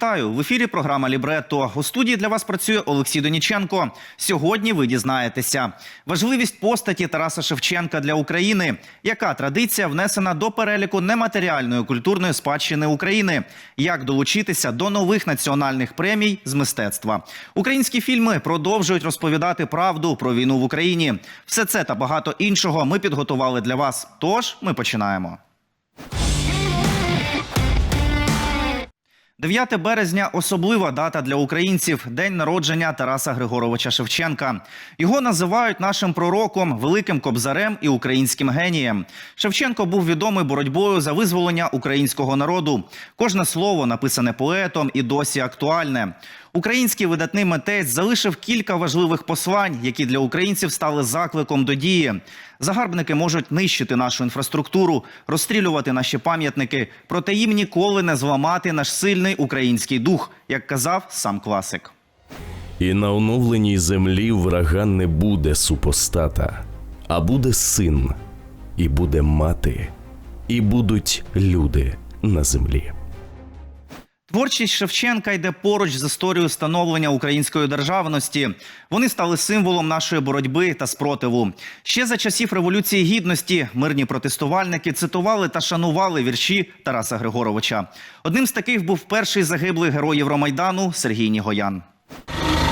Вітаю в ефірі. Програма Лібрето. У студії для вас працює Олексій Доніченко. Сьогодні ви дізнаєтеся важливість постаті Тараса Шевченка для України. Яка традиція внесена до переліку нематеріальної культурної спадщини України? Як долучитися до нових національних премій з мистецтва? Українські фільми продовжують розповідати правду про війну в Україні. Все це та багато іншого ми підготували для вас. Тож ми починаємо. 9 березня особлива дата для українців день народження Тараса Григоровича Шевченка. Його називають нашим пророком, великим кобзарем і українським генієм. Шевченко був відомий боротьбою за визволення українського народу. Кожне слово написане поетом і досі актуальне. Український видатний митець залишив кілька важливих послань, які для українців стали закликом до дії. Загарбники можуть нищити нашу інфраструктуру, розстрілювати наші пам'ятники, проте їм ніколи не зламати наш сильний український дух, як казав сам класик. І на оновленій землі врага не буде супостата, а буде син, і буде мати, і будуть люди на землі. Творчість Шевченка йде поруч з історією становлення української державності. Вони стали символом нашої боротьби та спротиву. Ще за часів революції гідності мирні протестувальники цитували та шанували вірші Тараса Григоровича. Одним з таких був перший загиблий герой Євромайдану Сергій Нігоян.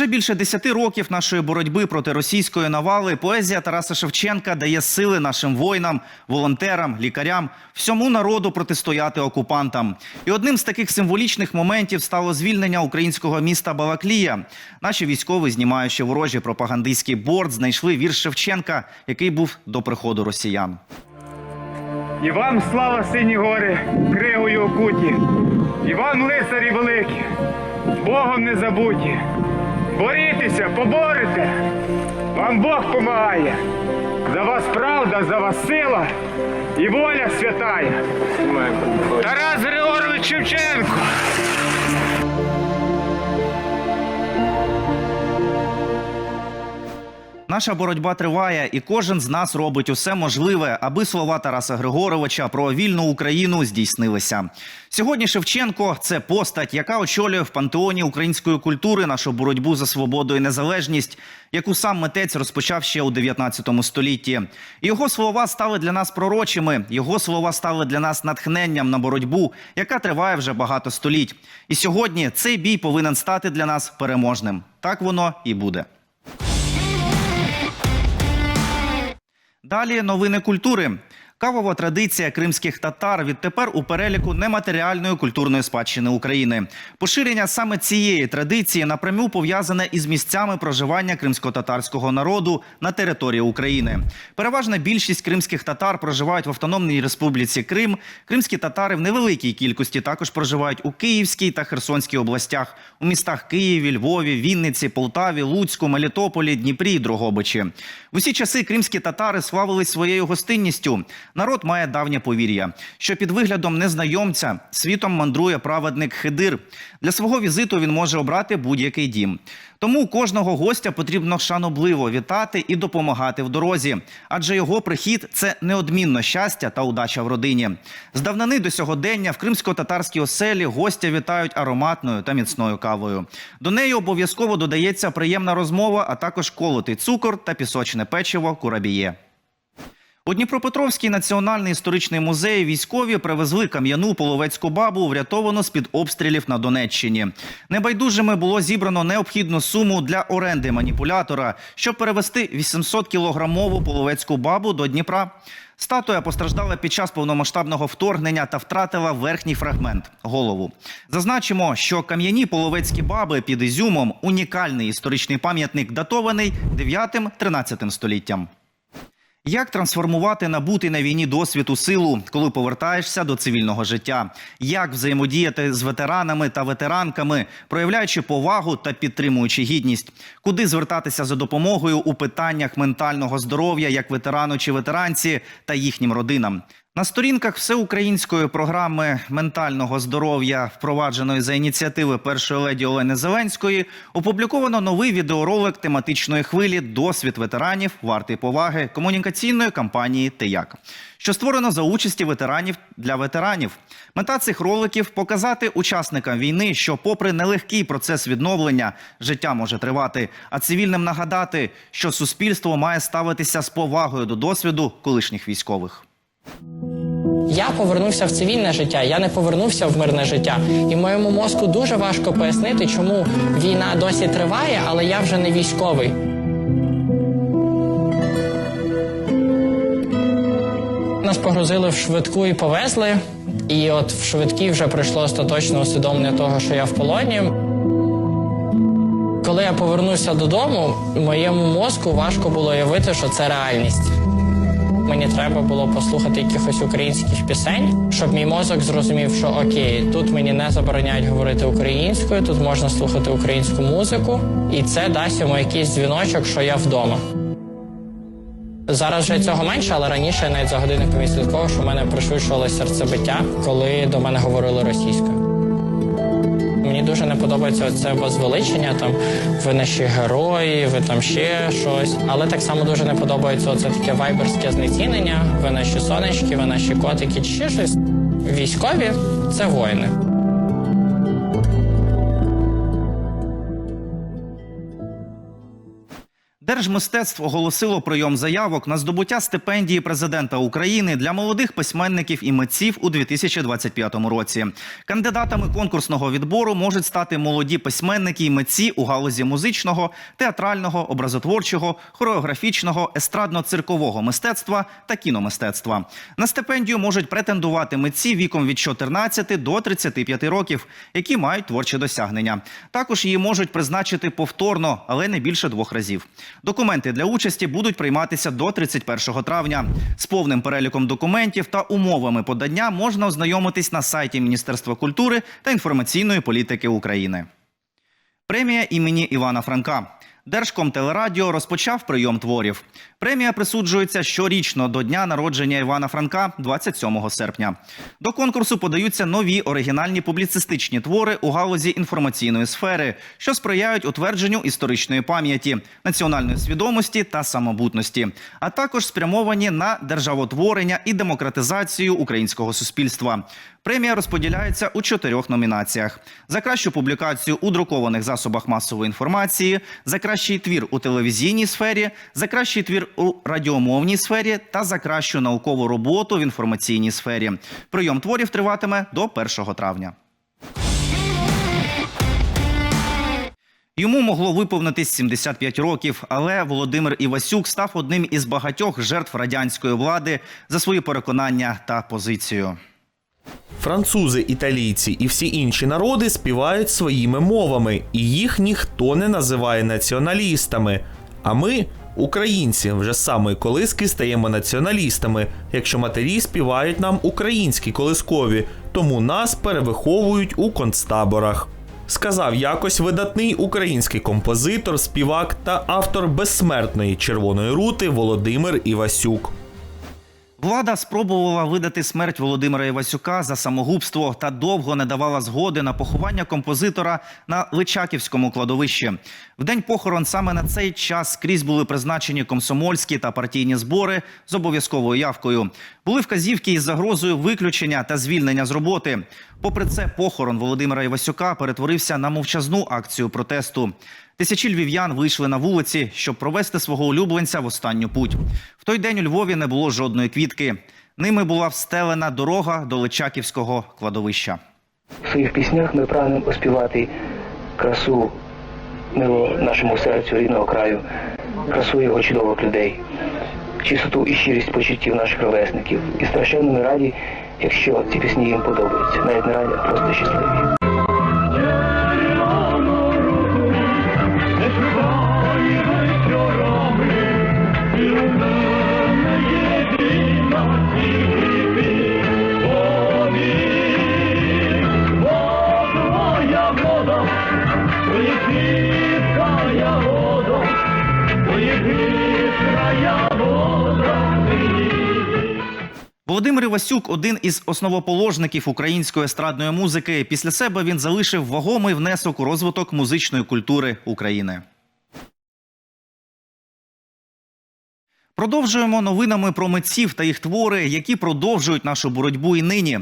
Вже більше десяти років нашої боротьби проти російської навали поезія Тараса Шевченка дає сили нашим воїнам, волонтерам, лікарям, всьому народу протистояти окупантам. І одним з таких символічних моментів стало звільнення українського міста Балаклія. Наші військові, знімаючи ворожі пропагандистський борт, знайшли вірш Шевченка, який був до приходу росіян. І вам слава сині гори, кригою окуті, і вам лицарі великі, Богом не забуті. Борітеся, поборете, вам Бог помагає. За вас правда, за вас сила і воля святая. Тарас Григорович Шевченко. Наша боротьба триває, і кожен з нас робить усе можливе, аби слова Тараса Григоровича про вільну Україну здійснилися. Сьогодні Шевченко це постать, яка очолює в пантеоні української культури нашу боротьбу за свободу і незалежність, яку сам митець розпочав ще у 19 столітті. Його слова стали для нас пророчими. Його слова стали для нас натхненням на боротьбу, яка триває вже багато століть. І сьогодні цей бій повинен стати для нас переможним. Так воно і буде. Далі новини культури. Кавова традиція кримських татар відтепер у переліку нематеріальної культурної спадщини України. Поширення саме цієї традиції напряму пов'язане із місцями проживання кримсько-татарського народу на території України. Переважна більшість кримських татар проживають в Автономній Республіці Крим. Кримські татари в невеликій кількості також проживають у Київській та Херсонській областях, у містах Києві, Львові, Вінниці, Полтаві, Луцьку, Мелітополі, Дніпрі Дрогобичі. В усі часи кримські татари славились своєю гостинністю. Народ має давнє повір'я, що під виглядом незнайомця світом мандрує праведник Хидир. Для свого візиту він може обрати будь-який дім. Тому кожного гостя потрібно шанобливо вітати і допомагати в дорозі, адже його прихід це неодмінно щастя та удача в родині. З давнини до сьогодення в кримсько-татарській оселі гостя вітають ароматною та міцною кавою. До неї обов'язково додається приємна розмова, а також колотий цукор та пісочне печиво курабіє. У Дніпропетровський національний історичний музей військові привезли кам'яну половецьку бабу, врятовану з під обстрілів на Донеччині. Небайдужими було зібрано необхідну суму для оренди маніпулятора, щоб перевести 800 кілограмову половецьку бабу до Дніпра. Статуя постраждала під час повномасштабного вторгнення та втратила верхній фрагмент голову. Зазначимо, що кам'яні половецькі баби під Ізюмом унікальний історичний пам'ятник, датований 9-13 століттям. Як трансформувати набутий на війні досвід у силу, коли повертаєшся до цивільного життя? Як взаємодіяти з ветеранами та ветеранками, проявляючи повагу та підтримуючи гідність? Куди звертатися за допомогою у питаннях ментального здоров'я як ветерану чи ветеранці та їхнім родинам? На сторінках всеукраїнської програми ментального здоров'я, впровадженої за ініціативи першої леді Олени Зеленської, опубліковано новий відеоролик тематичної хвилі Досвід ветеранів вартий поваги комунікаційної кампанії «Теяк», що створено за участі ветеранів для ветеранів. Мета цих роликів показати учасникам війни, що, попри нелегкий процес відновлення, життя може тривати, а цивільним нагадати, що суспільство має ставитися з повагою до досвіду колишніх військових. Я повернувся в цивільне життя, я не повернувся в мирне життя. І моєму мозку дуже важко пояснити, чому війна досі триває, але я вже не військовий. Нас погрузили в швидку і повезли. І от в швидкій вже прийшло остаточне усвідомлення того, що я в полоні. Коли я повернувся додому, моєму мозку важко було уявити, що це реальність. Мені треба було послухати якихось українських пісень, щоб мій мозок зрозумів, що окей, тут мені не забороняють говорити українською, тут можна слухати українську музику, і це дасть йому якийсь дзвіночок, що я вдома. Зараз вже цього менше, але раніше навіть за годинником відслідковував, що в мене пришвидшувалося серцебиття, коли до мене говорили російською. Мені дуже не подобається це возвеличення, там ви наші герої, ви там ще щось. Але так само дуже не подобається це таке вайберське знецінення. Ви наші сонечки, ви наші котики, чи ще щось. Військові це воїни. Держмистецтв оголосило прийом заявок на здобуття стипендії президента України для молодих письменників і митців у 2025 році. Кандидатами конкурсного відбору можуть стати молоді письменники і митці у галузі музичного, театрального, образотворчого, хореографічного, естрадно-циркового мистецтва та кіномистецтва. На стипендію можуть претендувати митці віком від 14 до 35 років, які мають творчі досягнення. Також її можуть призначити повторно, але не більше двох разів. Документи для участі будуть прийматися до 31 травня. З повним переліком документів та умовами подання можна ознайомитись на сайті Міністерства культури та інформаційної політики України. Премія імені Івана Франка. Держкомтелерадіо розпочав прийом творів. Премія присуджується щорічно до дня народження Івана Франка, 27 серпня. До конкурсу подаються нові оригінальні публіцистичні твори у галузі інформаційної сфери, що сприяють утвердженню історичної пам'яті, національної свідомості та самобутності, а також спрямовані на державотворення і демократизацію українського суспільства. Премія розподіляється у чотирьох номінаціях: за кращу публікацію у друкованих засобах масової інформації, за кращий твір у телевізійній сфері, за кращий твір у радіомовній сфері та за кращу наукову роботу в інформаційній сфері. Прийом творів триватиме до 1 травня. Йому могло виповнитись 75 років, але Володимир Івасюк став одним із багатьох жертв радянської влади за свої переконання та позицію. Французи, італійці і всі інші народи співають своїми мовами, і їх ніхто не називає націоналістами. А ми, українці, вже з самої колиски стаємо націоналістами, якщо матері співають нам українські колискові, тому нас перевиховують у концтаборах. Сказав якось видатний український композитор, співак та автор безсмертної червоної рути Володимир Івасюк. Влада спробувала видати смерть Володимира Івасюка за самогубство та довго не давала згоди на поховання композитора на Личаківському кладовищі. В день похорон саме на цей час скрізь були призначені комсомольські та партійні збори з обов'язковою явкою. Були вказівки із загрозою виключення та звільнення з роботи. Попри це, похорон Володимира Івасюка перетворився на мовчазну акцію протесту. Тисячі львів'ян вийшли на вулиці, щоб провести свого улюбленця в останню путь. В той день у Львові не було жодної квітки. Ними була встелена дорога до Личаківського кладовища. В своїх піснях ми прагнемо оспівати красу мило нашому серцю рідного краю, красу його чудових людей, чистоту і щирість почуттів наших ровесників. І страшенно ми раді, якщо ці пісні їм подобаються. Навіть не раді, а просто щасливі. Володимир Івасюк один із основоположників української естрадної музики. Після себе він залишив вагомий внесок у розвиток музичної культури України. Продовжуємо новинами про митців та їх твори, які продовжують нашу боротьбу і нині.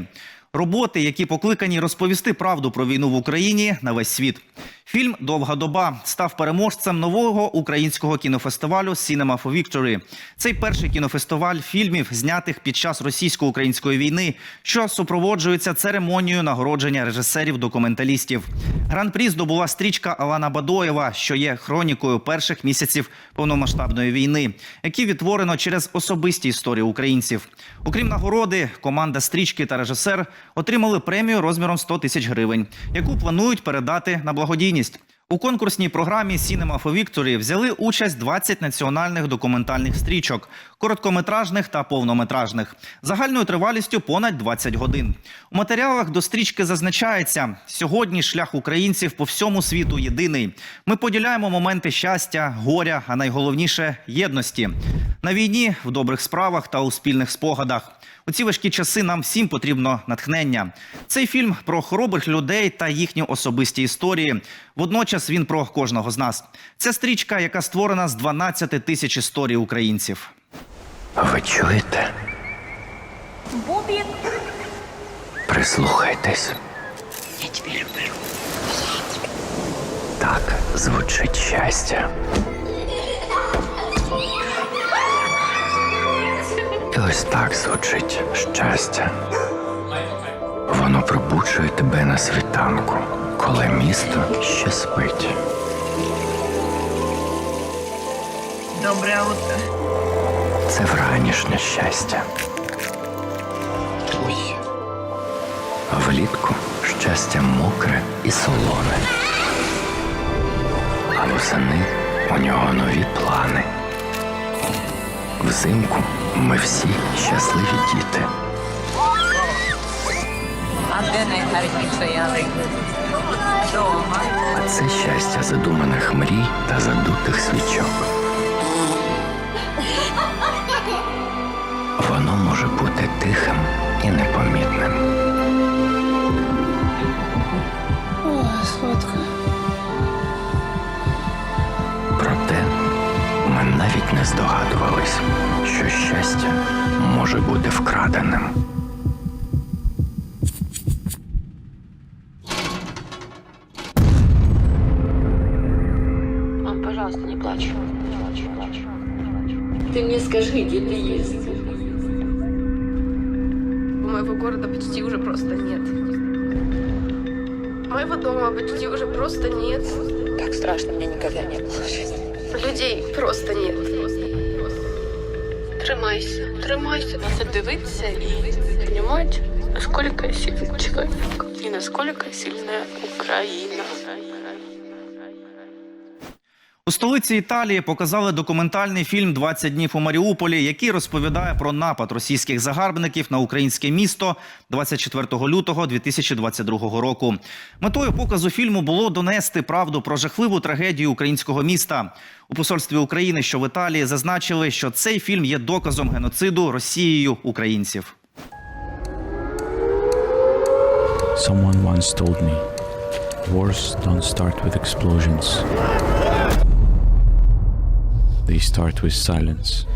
Роботи, які покликані розповісти правду про війну в Україні на весь світ. Фільм Довга доба став переможцем нового українського кінофестивалю Cinema for Victory. Цей перший кінофестиваль фільмів, знятих під час російсько-української війни, що супроводжується церемонією нагородження режисерів-документалістів. Гран-прі здобула стрічка Алана Бадоєва, що є хронікою перших місяців повномасштабної війни, які відтворено через особисті історії українців. Окрім нагороди, команда стрічки та режисер отримали премію розміром 100 тисяч гривень, яку планують передати на благодійність. У конкурсній програмі Cinema for Victory взяли участь 20 національних документальних стрічок, короткометражних та повнометражних, загальною тривалістю понад 20 годин. У матеріалах до стрічки зазначається: сьогодні шлях українців по всьому світу єдиний. Ми поділяємо моменти щастя, горя, а найголовніше єдності на війні, в добрих справах та у спільних спогадах. У ці важкі часи нам всім потрібно натхнення. Цей фільм про хоробрих людей та їхні особисті історії. Водночас він про кожного з нас. Це стрічка, яка створена з 12 тисяч історій українців. Ви чуєте? Бубік, Прислухайтесь. я тебе люблю. Так звучить щастя. І ось так звучить щастя. Воно пробуджує тебе на світанку, коли місто ще спить. Доброе утро. Це вранішнє щастя. Ой. А влітку щастя мокре і солоне. А восени у нього нові плани. Взимку ми всі щасливі діти. А де найгарніша ялинка? Дома. А це щастя задуманих мрій та задутих свічок. Воно може бути тихим і непомітним. Проте навіть не здогадувались, що щастя може бути вкраденим. Мам, пожалуйста, не плачь. Не плачь, не плачь. Ты мне скажи, где ты есть. Моего города почти уже просто нет. Моего дома почти уже просто нет. Так страшно мне никогда не было в жизни. Людей просто нет. Тримайся, тримайся. Це дивиться і розуміти, наскільки сильний чоловік і наскільки сильна Україна. У столиці Італії показали документальний фільм «20 днів у Маріуполі, який розповідає про напад російських загарбників на українське місто 24 лютого 2022 року. Метою показу фільму було донести правду про жахливу трагедію українського міста. У посольстві України, що в Італії, зазначили, що цей фільм є доказом геноциду Росією українців. Someone once told me, wars don't start with explosions. They start with silence.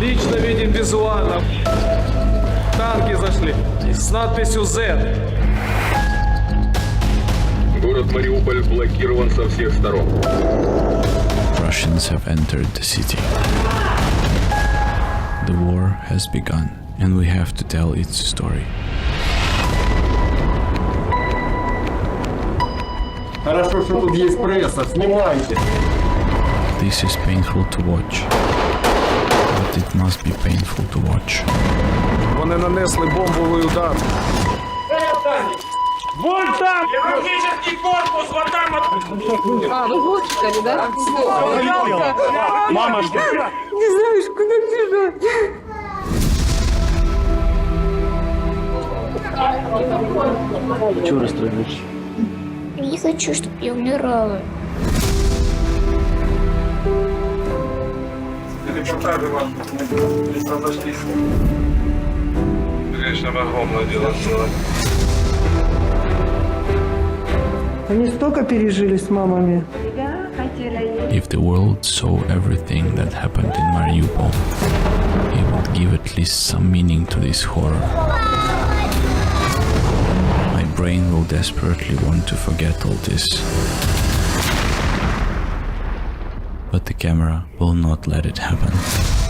Лично видим визуально. Танки зашли с надписью Z. Город Мариуполь блокирован со всех сторон. Russians have entered the city. The war has begun, and we have to tell its story. Хорошо, что тут есть пресса. Снимайте. This is painful to watch, but it must be painful to watch. Вони нанесли бомбовий удар. А, вы госпитале, да? Мама, Не знаешь, куда бежать. Не хочу, чтобы я умирала. Репортажи ваши не разошлись. Конечно, огромное дело сделать. Они столько пережили с мамами. If the world saw everything that happened in Mariupol, it would give at least some meaning to this horror. Brain will desperately want to forget all this. But the camera will not let it happen.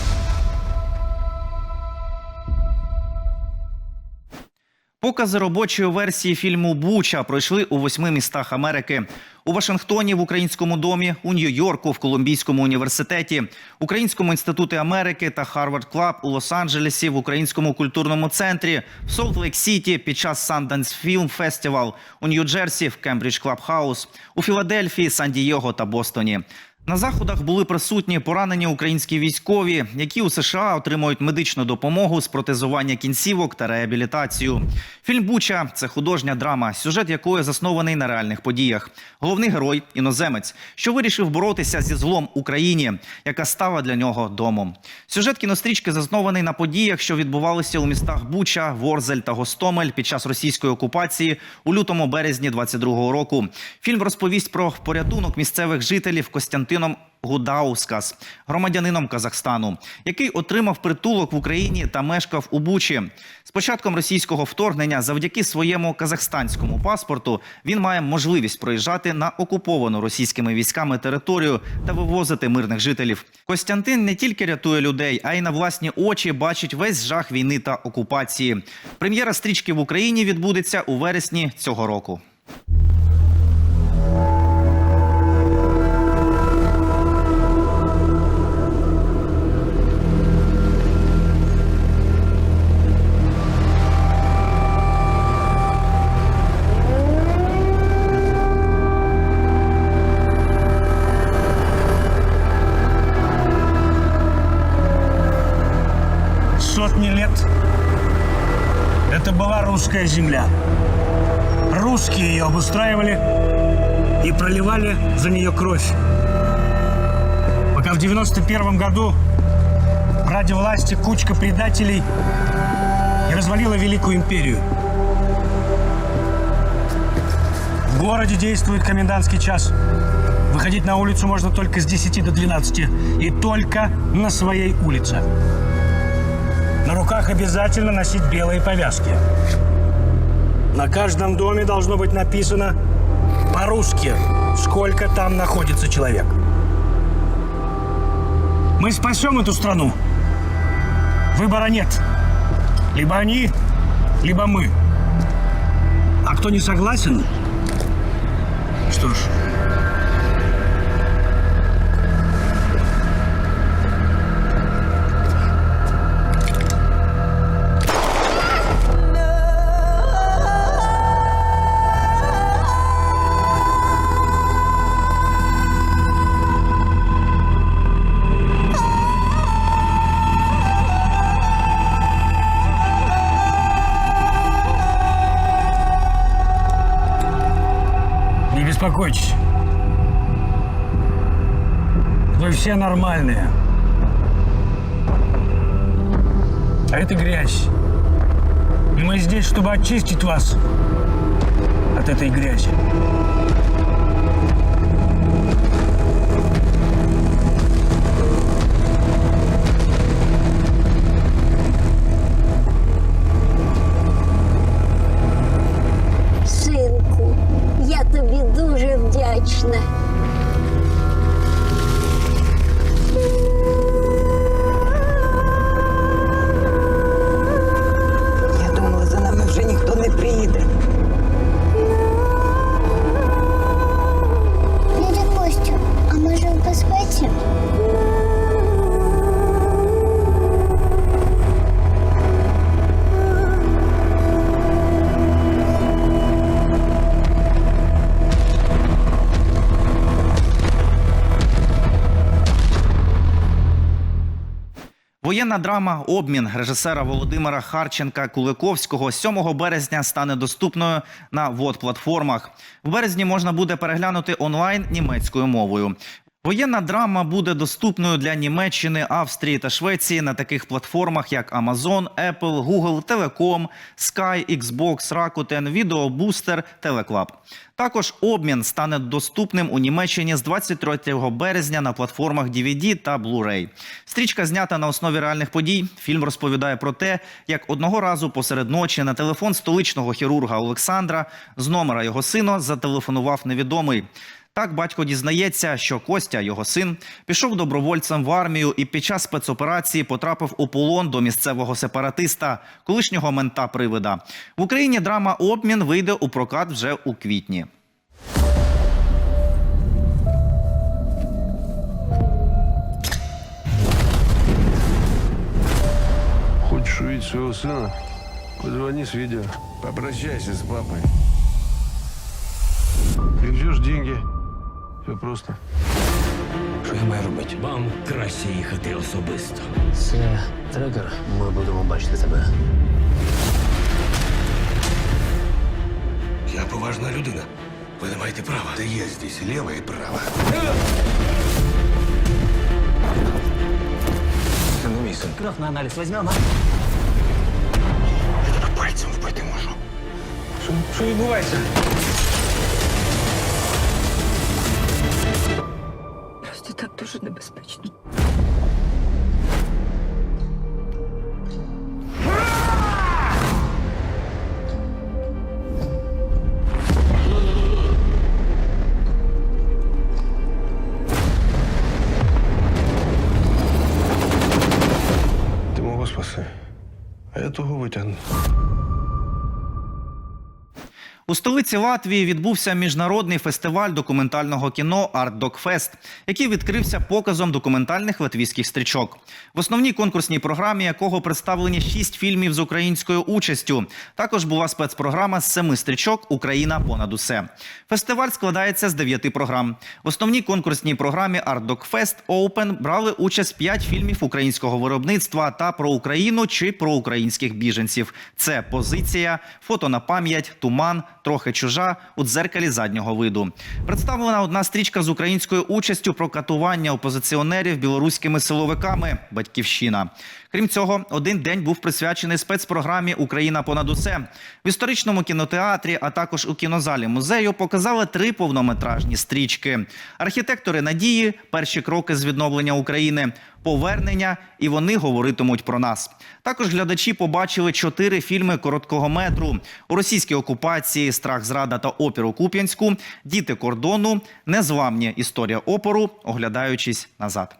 Покази робочої версії фільму Буча пройшли у восьми містах Америки: у Вашингтоні, в Українському домі, у Нью-Йорку, в Колумбійському університеті, Українському інституті Америки та Харвард Клаб у Лос-Анджелесі, в Українському культурному центрі, в Солт-Лейк-Сіті під час Sundance Film Festival, у Нью-Джерсі, в Кембридж Клаб Хаус, у Філадельфії, Сан-Дієго та Бостоні. На заходах були присутні поранені українські військові, які у США отримують медичну допомогу з протезування кінцівок та реабілітацію. Фільм Буча це художня драма, сюжет якої заснований на реальних подіях. Головний герой іноземець, що вирішив боротися зі злом Україні, яка стала для нього домом. Сюжет кінострічки заснований на подіях, що відбувалися у містах Буча, Ворзель та Гостомель під час російської окупації у лютому березні 22-го року. Фільм розповість про порятунок місцевих жителів Костянтином Гудаускас, громадянином Казахстану, який отримав притулок в Україні та мешкав у Бучі. З початком російського вторгнення, завдяки своєму казахстанському паспорту, він має можливість проїжджати на окуповану російськими військами територію та вивозити мирних жителів. Костянтин не тільки рятує людей, а й на власні очі бачить весь жах війни та окупації. Прем'єра стрічки в Україні відбудеться у вересні цього року. Русская земля. Русские ее обустраивали и проливали за нее кровь. Пока в 91 году ради власти кучка предателей не развалила Великую империю. В городе действует комендантский час. Выходить на улицу можно только с 10 до 12. И только на своей улице. На руках обязательно носить белые повязки. На каждом доме должно быть написано по-русски, сколько там находится человек. Мы спасем эту страну. Выбора нет. Либо они, либо мы. А кто не согласен, что ж, Не беспокойтесь. Вы все нормальные. А это грязь. И мы здесь, чтобы очистить вас от этой грязи. Воєнна драма Обмін режисера Володимира Харченка Куликовського 7 березня стане доступною на ВОД-платформах. В березні можна буде переглянути онлайн німецькою мовою. Воєнна драма буде доступною для Німеччини, Австрії та Швеції на таких платформах, як Amazon, Apple, Google, Telecom, Sky, Xbox, Rakuten, Video Booster, Teleclub. Також обмін стане доступним у Німеччині з 23 березня на платформах DVD та Blu-ray. Стрічка знята на основі реальних подій. Фільм розповідає про те, як одного разу посеред ночі на телефон столичного хірурга Олександра з номера його сина зателефонував невідомий. Так батько дізнається, що Костя, його син, пішов добровольцем в армію і під час спецоперації потрапив у полон до місцевого сепаратиста, колишнього мента привида. В Україні драма Обмін вийде у прокат вже у квітні. Хочешь увидеть своего сына? Позвони с видео. Попрощайся с папой. Привезешь деньги. Все просто. Що я маю робити? Вам краще їхати особисто. Це трекер. Ми будемо бачити тебе. Я поважна людина. Ви не маєте права. Та є здесь ліва і права. Це не мій син. Кров на аналіз візьмемо. Я тут пальцем вбити можу. Що, що відбувається? Столиці Латвії відбувся міжнародний фестиваль документального кіно «Артдокфест», який відкрився показом документальних латвійських стрічок. В основній конкурсній програмі якого представлені шість фільмів з українською участю. Також була спецпрограма з семи стрічок Україна понад усе. Фестиваль складається з дев'яти програм. В основній конкурсній програмі «Артдокфест Open брали участь п'ять фільмів українського виробництва та про Україну чи про українських біженців. Це позиція, фото на пам'ять, туман, трохи чужа у дзеркалі заднього виду. Представлена одна стрічка з українською участю про катування опозиціонерів білоруськими силовиками Батьківщина. Крім цього, один день був присвячений спецпрограмі Україна понад усе в історичному кінотеатрі, а також у кінозалі музею показали три повнометражні стрічки: архітектори надії, перші кроки з відновлення України. Повернення, і вони говоритимуть про нас. Також глядачі побачили чотири фільми короткого метру у російській окупації, страх, зрада та опір у Куп'янську, діти кордону, незламні історія опору, оглядаючись назад.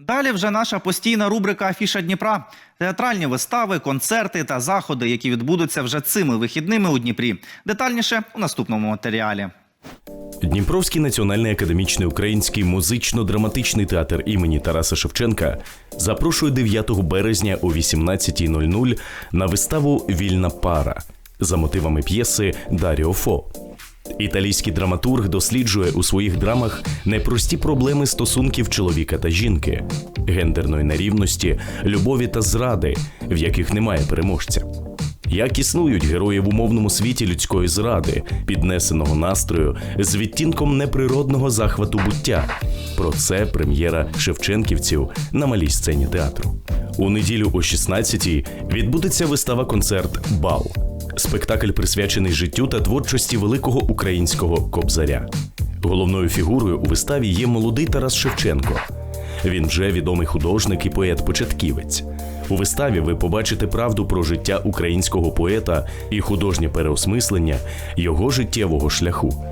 Далі вже наша постійна рубрика Афіша Дніпра. Театральні вистави, концерти та заходи, які відбудуться вже цими вихідними у Дніпрі. Детальніше у наступному матеріалі. Дніпровський національний академічний український музично-драматичний театр імені Тараса Шевченка запрошує 9 березня о 18.00 на виставу Вільна пара за мотивами п'єси Даріо Фо. Італійський драматург досліджує у своїх драмах непрості проблеми стосунків чоловіка та жінки, гендерної нерівності, любові та зради, в яких немає переможця. Як існують герої в умовному світі людської зради, піднесеного настрою з відтінком неприродного захвату буття. Про це прем'єра Шевченківців на малій сцені театру. У неділю о 16-й відбудеться вистава-концерт Бал. Спектакль присвячений життю та творчості великого українського кобзаря. Головною фігурою у виставі є молодий Тарас Шевченко. Він вже відомий художник і поет-початківець. У виставі ви побачите правду про життя українського поета і художнє переосмислення його життєвого шляху.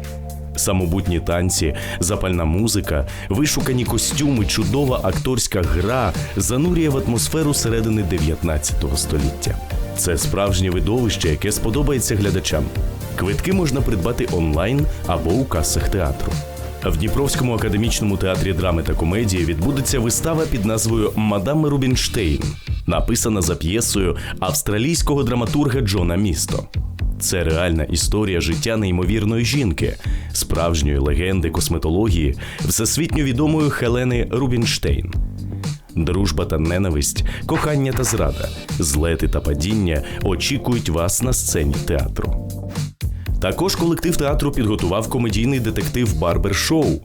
Самобутні танці, запальна музика, вишукані костюми, чудова акторська гра занурює в атмосферу середини 19 століття. Це справжнє видовище, яке сподобається глядачам. Квитки можна придбати онлайн або у касах театру. В Дніпровському академічному театрі драми та комедії відбудеться вистава під назвою Мадам Рубінштейн, написана за п'єсою австралійського драматурга Джона Місто. Це реальна історія життя неймовірної жінки, справжньої легенди косметології, всесвітньо відомої Хелени Рубінштейн. Дружба та ненависть, кохання та зрада, злети та падіння очікують вас на сцені театру. Також колектив театру підготував комедійний детектив Барбер Шоу.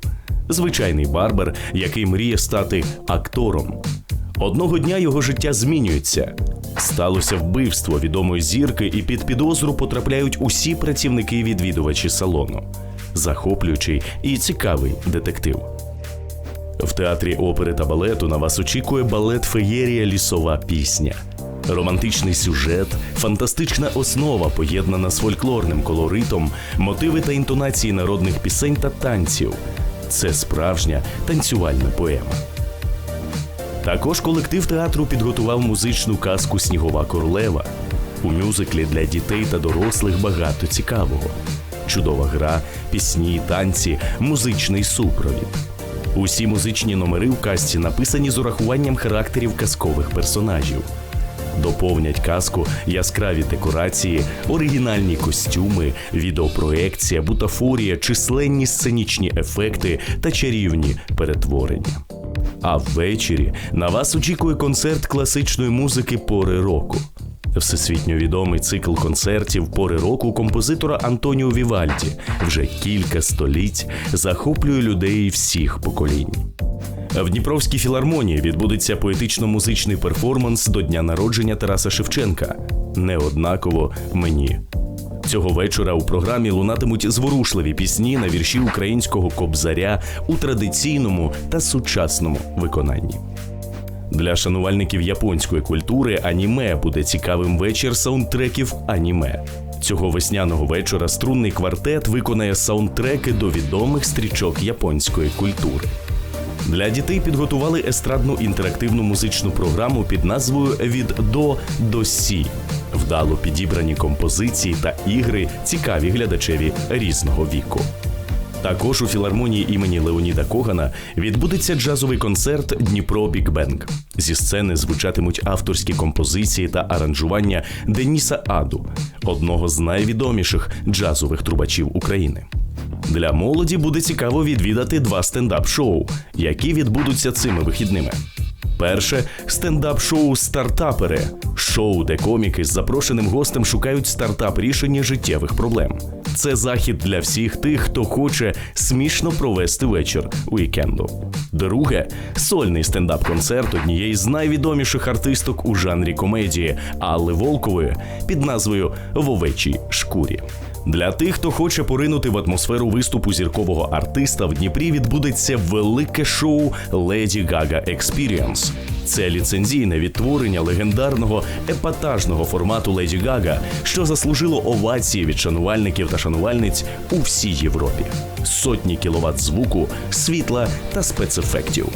Звичайний барбер, який мріє стати актором. Одного дня його життя змінюється. Сталося вбивство відомої зірки, і під підозру потрапляють усі працівники відвідувачі салону. Захоплюючий і цікавий детектив. В театрі опери та балету на вас очікує балет Феєрія Лісова пісня. Романтичний сюжет, фантастична основа, поєднана з фольклорним колоритом, мотиви та інтонації народних пісень та танців. Це справжня танцювальна поема. Також колектив театру підготував музичну казку Снігова королева. У мюзиклі для дітей та дорослих багато цікавого. Чудова гра, пісні, танці, музичний супровід. Усі музичні номери в казці написані з урахуванням характерів казкових персонажів. Доповнять казку яскраві декорації, оригінальні костюми, відеопроекція, бутафорія, численні сценічні ефекти та чарівні перетворення. А ввечері на вас очікує концерт класичної музики пори року. Всесвітньо відомий цикл концертів пори року композитора Антоніо Вівальді вже кілька століть захоплює людей всіх поколінь. В Дніпровській філармонії відбудеться поетично-музичний перформанс до дня народження Тараса Шевченка. Неоднаково мені. Цього вечора у програмі лунатимуть зворушливі пісні на вірші українського кобзаря у традиційному та сучасному виконанні. Для шанувальників японської культури аніме буде цікавим вечір саундтреків аніме. Цього весняного вечора струнний квартет виконає саундтреки до відомих стрічок японської культури. Для дітей підготували естрадну інтерактивну музичну програму під назвою Від до до Сі. Вдало підібрані композиції та ігри цікаві глядачеві різного віку. Також у філармонії імені Леоніда Когана відбудеться джазовий концерт Дніпро Бік Бенг. Зі сцени звучатимуть авторські композиції та аранжування Деніса Аду, одного з найвідоміших джазових трубачів України. Для молоді буде цікаво відвідати два стендап-шоу, які відбудуться цими вихідними. Перше стендап-шоу Стартапери шоу, де коміки з запрошеним гостем шукають стартап рішення життєвих проблем. Це захід для всіх тих, хто хоче смішно провести вечір уікенду. Друге сольний стендап-концерт однієї з найвідоміших артисток у жанрі комедії Алли Волкової під назвою В овечій шкурі. Для тих, хто хоче поринути в атмосферу виступу зіркового артиста, в Дніпрі відбудеться велике шоу Леді Гага Experience. Це ліцензійне відтворення легендарного епатажного формату Леді Гага, що заслужило овації від шанувальників та шанувальниць у всій Європі. Сотні кіловат звуку, світла та спецефектів.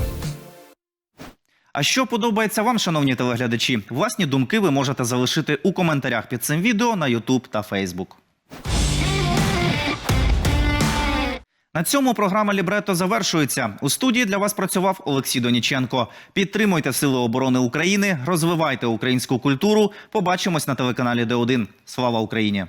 А що подобається вам, шановні телеглядачі? Власні думки ви можете залишити у коментарях під цим відео на YouTube та Facebook. На цьому програма Лібрето завершується. У студії для вас працював Олексій Доніченко. Підтримуйте Сили оборони України, розвивайте українську культуру. Побачимось на телеканалі Д1. Слава Україні!